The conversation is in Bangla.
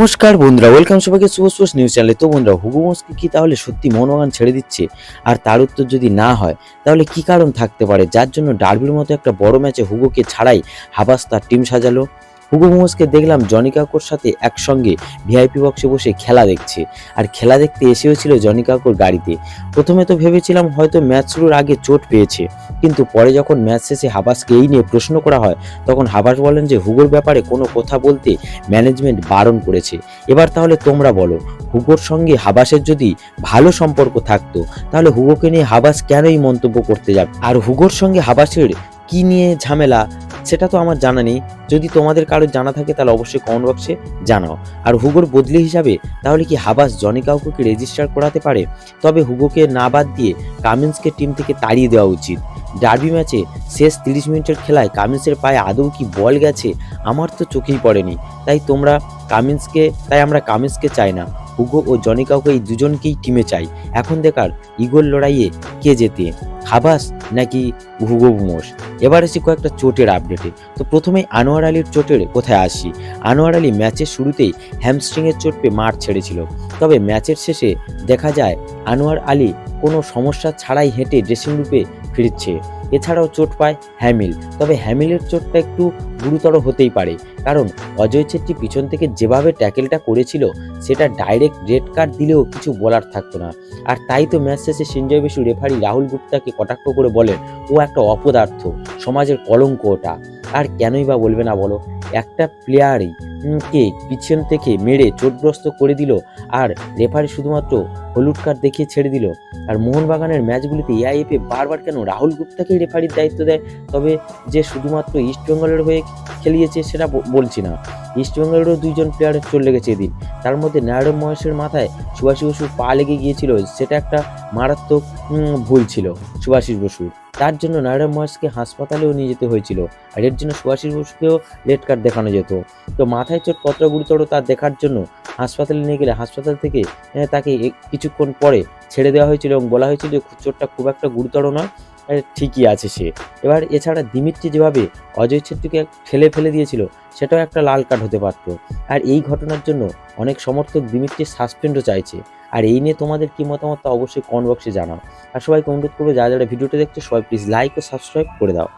নমস্কার বন্ধুরা ওয়েলকাম সবাইকে স্পোর্টস নিউজ চ্যানেলে তো বন্ধুরা হুগু কি তাহলে সত্যি মনোগান ছেড়ে দিচ্ছে? আর তার উত্তর যদি না হয়, তাহলে কি কারণ থাকতে পারে? যার জন্য ডার্বির মতো একটা বড় ম্যাচে হুগোকে ছাড়াই হাবাস তার টিম সাজালো। হুগো মোমসকে দেখলাম জনি কাকুর সাথে একসঙ্গে ভিআইপি বক্সে বসে খেলা দেখছে। আর খেলা দেখতে এসেও ছিল জনি কাকুর গাড়িতে। প্রথমে তো ভেবেছিলাম হয়তো ম্যাচ শুরুর আগে চোট পেয়েছে। কিন্তু পরে যখন ম্যাচ শেষে হাবাসকে এই নিয়ে প্রশ্ন করা হয়, তখন হাবাস বলেন যে, হুগোর ব্যাপারে কোনো কথা বলতে ম্যানেজমেন্ট বারণ করেছে। এবার তাহলে তোমরা বলো, হুগোর সঙ্গে হাবাসের যদি ভালো সম্পর্ক থাকতো, তাহলে হুগোকে নিয়ে হাবাস কেনই মন্তব্য করতে যাবে? আর হুগোর সঙ্গে হাবাসের কি নিয়ে ঝামেলা? সেটা তো আমার জানা নেই। যদি তোমাদের কারোর জানা থাকে তাহলে অবশ্যই কমেন্ট বক্সে জানাও। আর হুগোর বদলি হিসাবে তাহলে কি হাবাস জনি কাউকে কি রেজিস্টার করাতে পারে? তবে হুগোকে না বাদ দিয়ে কামিন্সকে টিম থেকে তাড়িয়ে দেওয়া উচিত। ডার্বি ম্যাচে শেষ তিরিশ মিনিটের খেলায় কামিন্সের পায়ে আদৌ কি বল গেছে? আমার তো চোখেই পড়েনি। তাই তোমরা কামিন্সকে তাই আমরা কামিন্সকে চাই না। হুগো ও জনি কাউকে এই দুজনকেই টিমে চাই। এখন দেখার ইগোর লড়াইয়ে কে জেতে? হাবাস নাকি হুগো বুমোস এবার এসে কয়েকটা চোটের আপডেটে তো প্রথমেই আনোয়ার আলীর চোটের কোথায় আসি? আনোয়ার আলী ম্যাচের শুরুতেই হ্যামস্ট্রিংয়ের চোট পেয়ে মাঠ ছেড়েছিল। তবে ম্যাচের শেষে দেখা যায় আনোয়ার আলী কোনো সমস্যা ছাড়াই হেঁটে ড্রেসিং রুপে ফিরছে। এছাড়াও চোট পায় হ্যামিল। তবে হ্যামিলের চোটটা একটু গুরুতর হতেই পারে। কারণ অজয় ছেত্রী পিছন থেকে যেভাবে ট্যাকেলটা করেছিল, সেটা ডাইরেক্ট রেড কার্ড দিলেও কিছু বলার থাকতো না। আর তাই তো ম্যাচ শেষে সঞ্জয় বসু রেফারি রাহুল গুপ্তাকে কটাক্ষ করে বলেন ও একটা অপদার্থ, সমাজের কলঙ্ক ওটা। আর কেনই বা বলবে না বলো? একটা প্লেয়ারই কে পিছন থেকে মেরে চোটগ্রস্ত করে দিল আর রেফারি শুধুমাত্র হলুদ কার্ড দেখিয়ে ছেড়ে দিল। আর মোহনবাগানের ম্যাচগুলিতে এআইএফএ বারবার কেন রাহুল গুপ্তাকেই রেফারির দায়িত্ব দেয়? তবে যে শুধুমাত্র ইস্টবেঙ্গলের হয়ে খেলিয়েছে সেটা বলছি না। ইস্টবেঙ্গলেরও দুইজন প্লেয়ারের চলে লেগেছে এদিন। তার মধ্যে নারায়ণ মহেশের মাথায় সুভাষী বসুর পা লেগে গিয়েছিল। সেটা একটা মারাত্মক ভুল ছিল সুভাষিস বসুর। তার জন্য নারায়ণ মহেশকে হাসপাতালেও নিয়ে যেতে হয়েছিল। আর এর জন্য সুভাষিস বসুকেও রেড কার্ড দেখানো যেত। তো মাথায় চোট কতটা গুরুতর তা দেখার জন্য হাসপাতালে নিয়ে গেলে হাসপাতাল থেকে তাকে এ- কিছুক্ষণ পরে ছেড়ে দেওয়া হয়েছিল এবং বলা হয়েছিল যে চোটটা খুব একটা গুরুতর নয় ঠিকই আছে সে। এবার এছাড়া দিমিত্রি যেভাবে অজয় ছেত্রীকে ঠেলে ফেলে দিয়েছিল, সেটাও একটা লাল কার্ড হতে পারত। আর এই ঘটনার জন্য অনেক সমর্থক দিমিত্রির সাসপেন্ডও চাইছে। আর এই নিয়ে তোমাদের কি মতামত অবশ্যই কমেন্ট বক্সে জানাও। আর সবাইকে অনুরোধ করব, যারা যারা ভিডিওটা দেখছ, সবাই প্লিজ লাইক ও সাবস্ক্রাইব করে দাও।